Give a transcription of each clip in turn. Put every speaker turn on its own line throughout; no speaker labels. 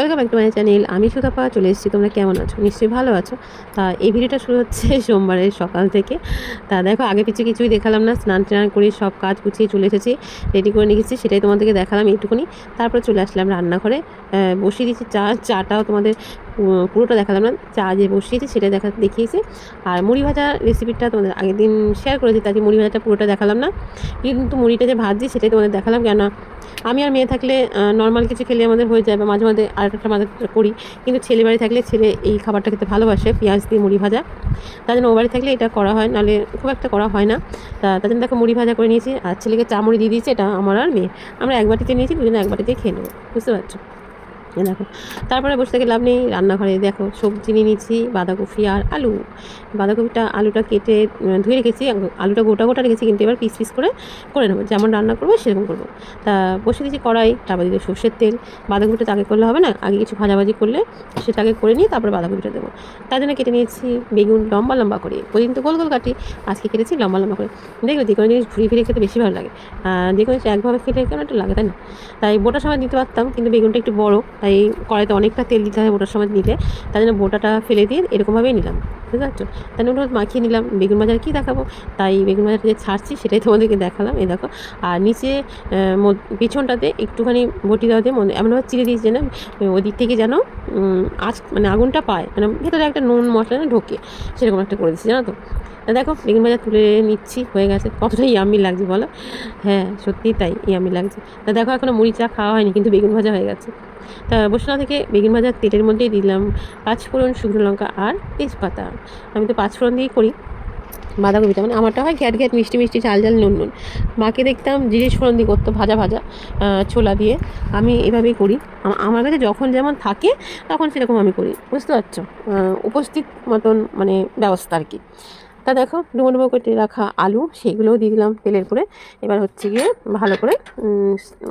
Welcome back to my channel. আমি সুতাপা, চলে এসেছি। তোমরা কেমন আছো? নিশ্চয়ই ভালো আছো। তা, এই ভিডিওটা শুরু হচ্ছে সোমবারের সকাল থেকে। তা, দেখো, আগে পিছিয়ে কিছুই দেখালাম না। স্নান টান করে সব কাজ গুছিয়ে চলে এসেছি। রেডি করে নিয়েছি, সেটাই তোমাদেরকে দেখালাম এইটুকুনি। তারপরে চলে আসলাম রান্নাঘরে। বসিয়ে দিয়েছি চা। চাটাও তোমাদের পুরোটা দেখালাম না চা যে বসিয়েছি সেটা দেখা, দেখিয়েছি। আর মুড়ি ভাজা রেসিপিটা তোমাদের আগের দিন শেয়ার করেছি তাকে মুড়ি ভাজাটা পুরোটা দেখালাম না। কিন্তু মুড়িটা যে ভাজছি সেটাই তোমাদের দেখালাম কেন আমি আর মেয়ে থাকলে নর্মাল কিছু খেলে আমাদের হয়ে যায়, বা মাঝে মাঝে আর একটা মাঝে করি। কিন্তু ছেলে বাড়ি থাকলে ছেলে এই খাবারটা খেতে ভালোবাসে, পেঁয়াজ দিয়ে মুড়ি ভাজা। তার জন্য ও বাড়ি থাকলে এটা করা হয়, নাহলে খুব একটা করা হয় না। তা, তার জন্য দেখো মুড়ি ভাজা করে নিয়েছি, আর ছেলেকে চা মুড়ি দিয়ে দিয়েছি, এটা আমার আর মেয়ে আমরা এক বাটিতে নিয়েছি, দুজনে এক বাটিতে খেয়ে নেব, বুঝতে পারছ? দেখো। তারপরে বসে থেকে লাভ নেই, রান্নাঘরে দেখো সবজি নিয়ে নিয়েছি, বাঁধাকপি আর আলু। বাঁধাকপিটা, আলুটা কেটে ধুয়ে রেখেছি আলুটা গোটা গোটা রেখেছি, কিন্তু এবার পিস পিস করে করে নেব। যেমন রান্না করব, সেরকম করব। তা বসে দিয়েছি কড়াই, তারপর দিতে সর্ষের তেল। বাঁধাকপিটা তাকে করলে হবে না, আগে কিছু ভাজাভাজি করলে সেটাকে করে নিয়ে তারপরে বাঁধাকপিটা দেবো। তার জন্য কেটে নিয়েছি বেগুন, লম্বা লম্বা করে। প্রতিদিন তো গোল গোল কাটি, আজকে কেটেছি লম্বা লম্বা করে। দেখবে যে কোনো জিনিস ঘুরিয়ে ফিরে খেতে বেশি ভালো লাগে। যে কোনো জিনিস একভাবে খেলে কেমন একটা লাগে, তাই না? তাই বোটার সময় দিতে পারতাম, কিন্তু বেগুনটা একটু বড়। তাই কড়াইতে অনেকটা তেল দিতে হয় বোটার সময় নিলে তার জন্য বোটাটা ফেলে দিয়ে এরকমভাবেই নিলাম বুঝতে পারছ তাই ওটা মাখিয়ে নিলাম। বেগুন ভাজার কী দেখাবো? তাই বেগুন ভাজাটা যে ছাড়ছি সেটাই তোমাদেরকে দেখালাম, এই দেখো। আর নিচে পিছনটাতে একটুখানি বটি দেওয়া দিয়ে মনে এমনভাবে চিড়ে দিয়েছি যেন ওই দিক থেকে যেন আঁচ মানে আগুনটা পায়। মানে ভেতরে একটা নুন মশলা ঢোকে, সেরকম একটা করে দিচ্ছি জানো তা? দেখো, বেগুন ভাজা তুলে নিচ্ছি, হয়ে গেছে। কতটা ইয়াম্মি লাগছে বলো? হ্যাঁ সত্যিই তাই ইয়ামি লাগছে। তা দেখো এখনও মুড়ি চা খাওয়া হয়নি, কিন্তু বেগুন ভাজা হয়ে গেছে। তা বসনা থেকে বেগুন ভাজার তেলের মধ্যেই দিলাম পাঁচফোড়ন শুকনো লঙ্কা আর তেজপাতা। আমি তো পাঁচফোড়ন দিয়েই করি। বাঁধাকপিটা মানে আমারটা হয় ঘ্যাট ঘ্যাট, মিষ্টি মিষ্টি, ঝাল ঝাল, নুন নুন। মাকে দেখতাম জিনিস ফোড়ন দিয়ে করতো ভাজা ভাজা ছোলা দিয়ে। আমি এভাবেই করি। আমার কাছে যখন যেমন থাকে, তখন সেরকম আমি করি। বুঝতে পারছ? উপস্থিত মতন মানে ব্যবস্থা আর কি। তা দেখো, ডুমো ডুমো করে রাখা আলু সেগুলোও দিয়ে দিলাম তেলের করে। এবার হচ্ছে গিয়ে ভালো করে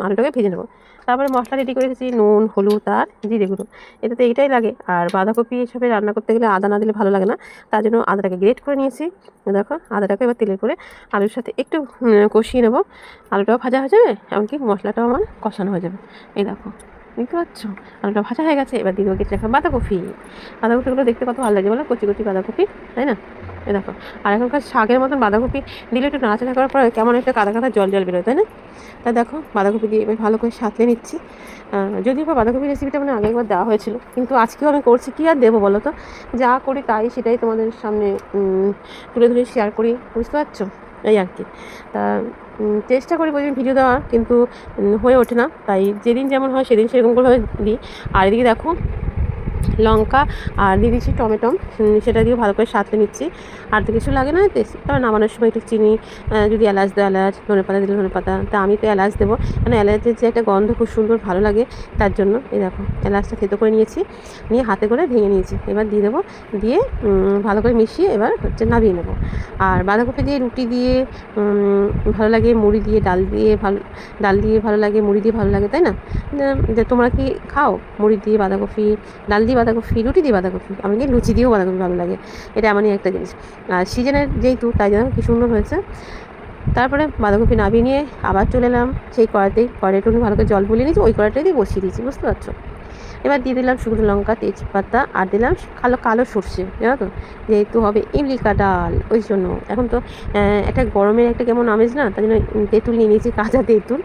আলুটাকে ভেজে নেব। তারপরে মশলা রেডি করে রেখেছি, নুন, হলুদ আর জিরে গুঁড়ো। এতে তো এইটাই লাগে। আর বাঁধাকপি এসবে রান্না করতে গেলে আদা না দিলে ভালো লাগে না। তার জন্য আদাটাকে গ্রেট করে নিয়েছি। দেখো, আদাটাকে এবার তেলের করে আলুর সাথে একটু কষিয়ে নেব। আলুটাও ভাজা হয়ে যাবে, এমনকি মশলাটাও আমার কষানো হয়ে যাবে। এই দেখো। দেখতে পাচ্ছ আলুটা ভাজা হয়ে গেছে, এবার দিয়ে কেটে রাখা বাঁধাকপি। বাঁধাকপিগুলো দেখতে কত ভালো লাগে বলো? কচি কচি বাঁধাকপি, তাই না? এই দেখো, আর এখনকার শাকের মতন বাঁধাকপি দিলে একটু নাড়াচাড়া করার পরে কেমন একটা কাদা কাদা জল জল বেরোয়, তাই না? তা দেখো, বাঁধাকপি দিয়ে এবার ভালো করে সাঁতলে নিচ্ছি। যদিও বা বাঁধাকপি রেসিপিটা মানে আগে একবার দেওয়া হয়েছিল, কিন্তু আজকেও আমি করছি, কী আর দেবো বলো তো? যা করি তাই সেটাই তোমাদের সামনে তুলে ধরে শেয়ার করি, বুঝতে পারছ? এই আর কি। তা চেষ্টা করি প্রতিদিন ভিডিও দেওয়া, কিন্তু হয়ে ওঠে না। তাই যেদিন যেমন হয় সেদিন সেরকম করে দিই আর এদিকে দেখো লঙ্কা আর দিয়ে দিচ্ছি টমেটো। সেটা দিয়ে ভালো করে সাঁতলে নিচ্ছি। আর তো কিছু লাগে না তবে নামানোর সময় একটু চিনি যদি এলাচ দেয়, এলাচ, ধনে পাতা দিলে ধনে পাতা। তা আমি তো এলাচ দেবো। কারণ এলাচের যে একটা গন্ধ খুব সুন্দর ভালো লাগে, তার জন্য এই দেখো, এলাচটা থেতো করে নিয়েছি। নিয়ে হাতে করে ভেঙে নিয়েছি। এবার দিয়ে দেবো, দিয়ে ভালো করে মিশিয়ে এবার হচ্ছে নামিয়ে নেব। আর বাঁধাকপি দিয়ে রুটি দিয়ে ভালো লাগে মুড়ি দিয়ে, ডাল দিয়ে ভালো, ডাল দিয়ে ভালো লাগে, মুড়ি দিয়ে ভালো লাগে, তাই না? তোমরা কি খাও? মুড়ি দিয়ে, বাঁধাকপি, ডাল দিয়ে বাঁধাকপি, রুটি দিয়ে বাঁধাকপি আমাকে লুচি দিয়েও বাঁধাকপি ভালো লাগে। এটা এমনই একটা জিনিস। আর সিজনের যেহেতু, তাই জন্য কি সুন্দর হয়েছে। তারপরে বাঁধাকপি নামিয়ে নিয়ে আবার চলে এলাম। সেই কড়াতেই কড়াইটা একটু ভালো করে জল বলিয়ে নিয়েছি, ওই কড়াইটাই দিয়ে বসিয়ে দিয়েছি, বুঝতে পারছ? এবার দিয়ে দিলাম শুকনো লঙ্কা, তেজপাতা আর দিলাম কালো কালো সর্ষে, জানো তো? যেহেতু হবে ইমলিকা ডাল, ওই জন্য। এখন তো একটা গরমের একটা কেমন আমেজ না? তাই জন্য তেঁতুল নিয়ে নিয়েছি, কাঁচা তেঁতুল।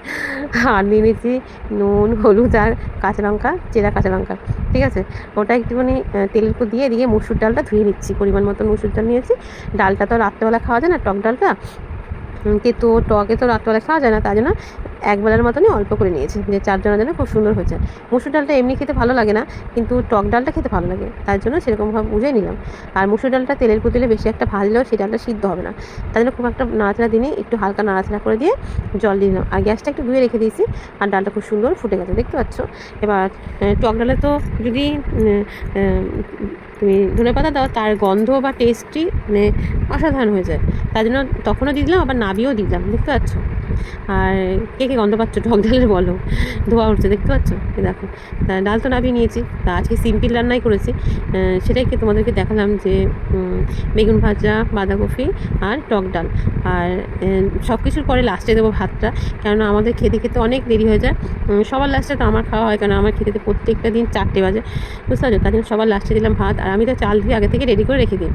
আর নিয়ে নিয়েছি নুন, হলুদ আর কাঁচা লঙ্কা, চেরা কাঁচা লঙ্কা, ঠিক আছে? ওটা একটুখানি তেলের উপর দিয়ে দিয়ে মুসুর ডালটা ধুয়ে নিচ্ছি। পরিমাণ মতন মুসুর ডাল নিয়েছি। ডালটা তো রাত্রেবেলা খাওয়া যায় না, টক ডালটা? তেতো টকে তো রাত্রেবেলা খাওয়া যায় না, তাই জন্য একবেলার মতনই অল্প করে নিয়েছি। যে চারজনের জন্য খুব সুন্দর হয়েছে। মুসুর ডালটা এমনি খেতে ভালো লাগে না, কিন্তু টক ডালটা খেতে ভালো লাগে। তার জন্য সেরকমভাবে বুঝে নিলাম। আর মুসুর ডালটা তেলের পুতুলে বেশি একটা ভাজলেও সেই ডালটা সিদ্ধ হবে না। তার জন্য খুব একটা নাড়াচাড়া দিনে একটু হালকা নাড়াচাড়া করে দিয়ে জল দিয়ে দিলাম। আর গ্যাসটা একটু ধুয়ে রেখে দিয়েছি, আর ডালটা খুব সুন্দর ফুটে গেছে, দেখতে পাচ্ছ? এবার টক ডালে তো যদি তুমি ধনে পাতা দাও, তার গন্ধ বা টেস্টই মানে অসাধারণ হয়ে যায়। তার জন্য তখনও দিয়ে দিলাম, আবার নাবিয়েও দিলাম, দেখতে পাচ্ছ? আর কে কে গন্ধ পাচ্ছ? টক ডালের বলো। ধোয়া উঠছে, দেখতে পাচ্ছ? দেখো, তা ডাল তো নামিয়ে নিয়েছি। তা আজকে সিম্পল রান্নাই করেছি। সেটাই কি তোমাদেরকে দেখালাম যে বেগুন ভাজা, বাঁধাকপি আর টক ডাল। আর সব কিছুর পরে লাস্টে দেবো ভাতটা। কেননা আমাদের খেতে খেতে অনেক দেরি হয়ে যায়। সবার লাস্টে তো আমার খাওয়া হয় কেন আমার খেতে প্রত্যেকটা দিন চারটে বাজে। বুঝতে পারছ? তার জন্য সবার লাস্টে দিলাম ভাত, আর আমি তো চাল ধুয়ে আগে থেকে রেডি করে রেখে দিই।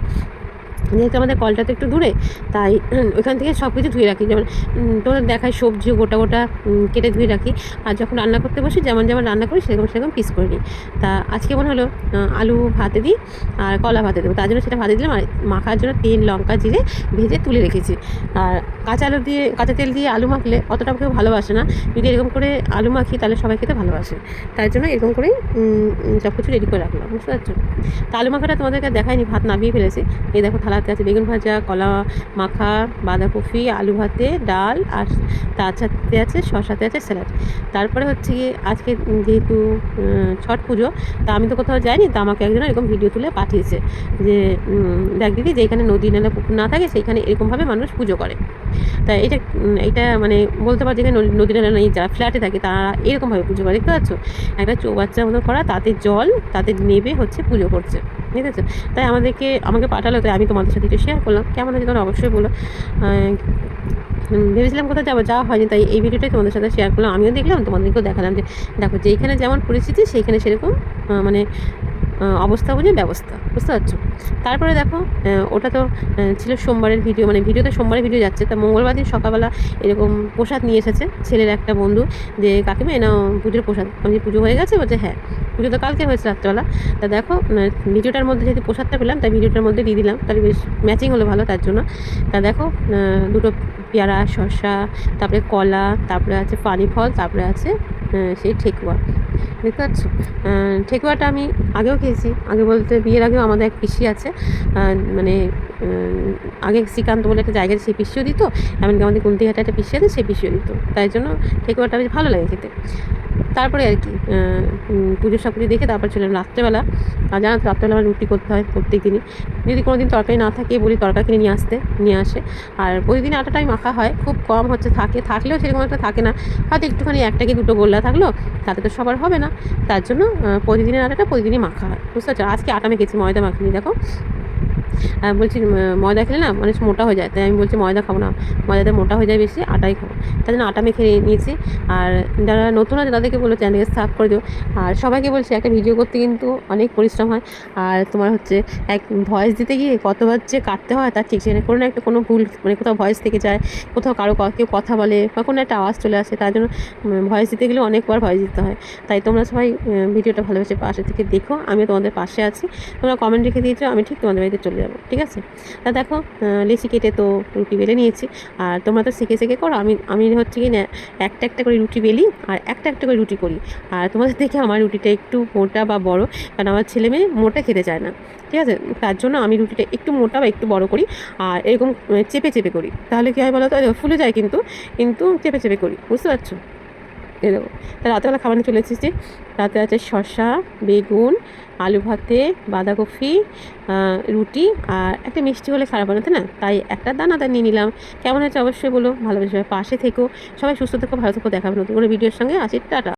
যেহেতু আমাদের কলটা তো একটু দূরে, তাই ওইখান থেকে সব কিছু ধুয়ে রাখি। যেমন তোমাদের দেখায় সবজিও গোটা গোটা কেটে ধুয়ে রাখি। আর যখন রান্না করতে বসি, যেমন যেমন রান্না করি, সেরকম সেরকম পিস করে নিই। তা আজকে মনে হলো আলু ভাতে দিই আর কলা ভাতে দেবো। তার জন্য সেটা ভাতে দিলাম মাখার জন্য তেল লঙ্কা, জিরে ভেজে তুলে রেখেছি। আর কাঁচা আলু দিয়ে, কাঁচা তেল দিয়ে আলু মাখলে অতটা কেউ ভালোবাসে না। যদি এরকম করে আলু মাখি, তাহলে সবাই খেতে ভালোবাসে। তাই জন্য এরকম করেই সব কিছু রেডি করে রাখলাম, বুঝতে পারছ? তা আলু মাখাটা তোমাদেরকে দেখায়নি ভাত নামিয়ে ফেলেছি। এই দেখো থালাতে আছে, বেগুন ভাজা, কলা মাখা, বাঁধাকপি, আলু ভাতে, ডাল আর তার সাথে আছে শশাতে আছে স্যালাড। তারপরে হচ্ছে গিয়ে আজকে যেহেতু ছট পুজো, তা আমি তো কোথাও যাইনি, তা আমাকে একজন এরকম ভিডিও তুলে পাঠিয়েছে যে দেখ দিদি যেখানে নদী নালা, পুকুর না থাকে, সেইখানে এরকমভাবে মানুষ পুজো করে। তা এটা এটা মানে বলতে পারো যেখানে নদী- নদী নালা নেই, যারা ফ্ল্যাটে থাকে, তারা এরকমভাবে পুজো করে, দেখতে পাচ্ছ? একটা চৌবাচ্চার মতো করা, তাতে জল, তাতে নেবে, হচ্ছে পুজো করছে। ঠিক আছে? তাই আমাদেরকে, আমাকে পাঠালো, তাই আমি তোমাদের সাথে একটু শেয়ার করলাম। কেমন হয়েছে তোমরা অবশ্যই বলো। ভেবেছিলাম কোথাও যাব, যাওয়া হয়নি, তাই এই ভিডিওটাই তোমাদের সাথে শেয়ার করলাম। আমিও দেখলাম, তোমাদেরকেও দেখালাম যে, দেখো, যেইখানে যেমন পরিস্থিতি, সেইখানে সেরকম মানে অবস্থা বুঝে ব্যবস্থা, বুঝতে পারছ? তারপরে দেখো ওটা তো ছিল সোমবারের ভিডিও মানে ভিডিওতে সোমবারের ভিডিও যাচ্ছে, তা মঙ্গলবার দিন সকালবেলা এরকম প্রসাদ নিয়ে এসেছে ছেলের একটা বন্ধু, যে, কাকিমা এনাও পুজোর প্রসাদ। আমি পুজো হয়ে গেছে, বলছে হ্যাঁ। পুজো তো কালকে হয়েছে রাত্রেবেলা। তা দেখো উম, ভিডিওটার মধ্যে যেহেতু প্রসাদটা পেলাম তাই ভিডিওটার মধ্যে দিয়ে দিলাম। তাহলে বেশ ম্যাচিং হলো ভালো তার জন্য। তা দেখো দুটো পেয়ারা শসা তারপরে কলা তারপরে আছে পানি ফল তারপরে আছে সেই ঠেকুয়া। দেখতে পাচ্ছ? ঠেকুয়াটা আমি আগেও খেয়েছি। আগে বলতে বিয়ের আগেও আমাদের এক পিসি আছে। মানে আগে শ্রীকান্ত বলে একটা জায়গায় সেই পিসিও দিত এমনকি আমাদের কুন্তিঘাটে একটা পিসি আছে সেই পিসিও দিত। তাই জন্য ঠেকুয়াটা বেশ ভালো লাগে খেতে। তারপরে আর কি পুজোর সব দেখে তারপর ছিলাম রাত্রেবেলা। আর জানো রাত্রেবেলা আমার রুটি করতে হয় প্রত্যেক দিনই যদি কোনো দিন তরকারি না থাকে, বলি তরকারি কিনে নিয়ে আসতে, নিয়ে আসে। আর প্রতিদিন আটাটাই মাখা হয়, খুব কম হচ্ছে, থাকে, থাকলেও সেরকম একটা থাকে না। হয়তো একটুখানি একটা কি দুটো গোল্লা থাকল, তাতে তো সবার হবে না। তার জন্য প্রতিদিনের আটাটা প্রতিদিনই মাখা হয়, বুঝতে পারছ? আজকে আটা মেখেছি, ময়দা মাখিনি, দেখো। বলছি ময়দা খেলে না মানুষ মোটা হয়ে যায়। তাই আমি বলছি, ময়দা খাব না। ময়দাতে মোটা হয়ে যায় বেশি, আটাই খাব। তাই জন্য আটা মেখে নিয়েছি। আর যারা নতুন আছে তাদেরকে বলো চ্যানেলকে সাবস্ক্রাইব করে দিও। আর সবাইকে বলছি, একটা ভিডিও করতে কিন্তু অনেক পরিশ্রম হয়। আর তোমার হচ্ছে এক ভয়েস দিতে গিয়ে কতবার যে কাটতে হয় তার ঠিক সেখানে কোনো না একটা কোনো ভুল মানে কোথাও ভয়েস থেকে যায়, কোথাও কারও কেউ কথা বলে বা কোনো একটা আওয়াজ চলে আসে, তার জন্য ভয়েস দিতে গেলে অনেকবার ভয়েস দিতে হয়। তাই তোমরা সবাই ভিডিওটা ভালোবেসে পাশে থেকে দেখো, আমিও তোমাদের পাশে আছি। তোমরা কমেন্ট রেখে দিয়েছ, আমি ঠিক তোমাদের বাড়িতে চলে যাব, ঠিক আছে? তা দেখো লেচি কেটে তো রুটি বেলে নিয়েছি। আর তোমরা তো শিখে শিখে করো, আমি আমি হচ্ছে কি না, একটা একটা করে রুটি বেলি আর একটা একটা করে রুটি করি। আর তোমাদের থেকে আমার রুটিটা একটু মোটা বা বড়, কারণ আমার ছেলে মেয়ে মোটা খেতে চায় না, ঠিক আছে? তার জন্য আমি রুটিটা একটু মোটা বা একটু বড় করি আর এরকম চেপে চেপে করি। তাহলে কী হয় বলো তো? ফুলে যায় কিন্তু কিন্তু চেপে চেপে করি, বুঝতে পারছ? দেখো তা রাতেবেলা খাবার নিয়ে চলে এসেছি। রাতে আছে শসা, বেগুন, আলু ভাতে, বাঁধাকপি রুটি আর একটা মিষ্টি হলে খারাপ বানাতে না? তাই একটা দানা দানাদার নিয়ে নিলাম। কেমন হয়েছে অবশ্যই বলো। ভালোবেসে পাশে থেকো। সবাই সুস্থ থেকো, ভালো থেকো। দেখাবে নতুন করে ভিডিওর সঙ্গে। আছি টাটা।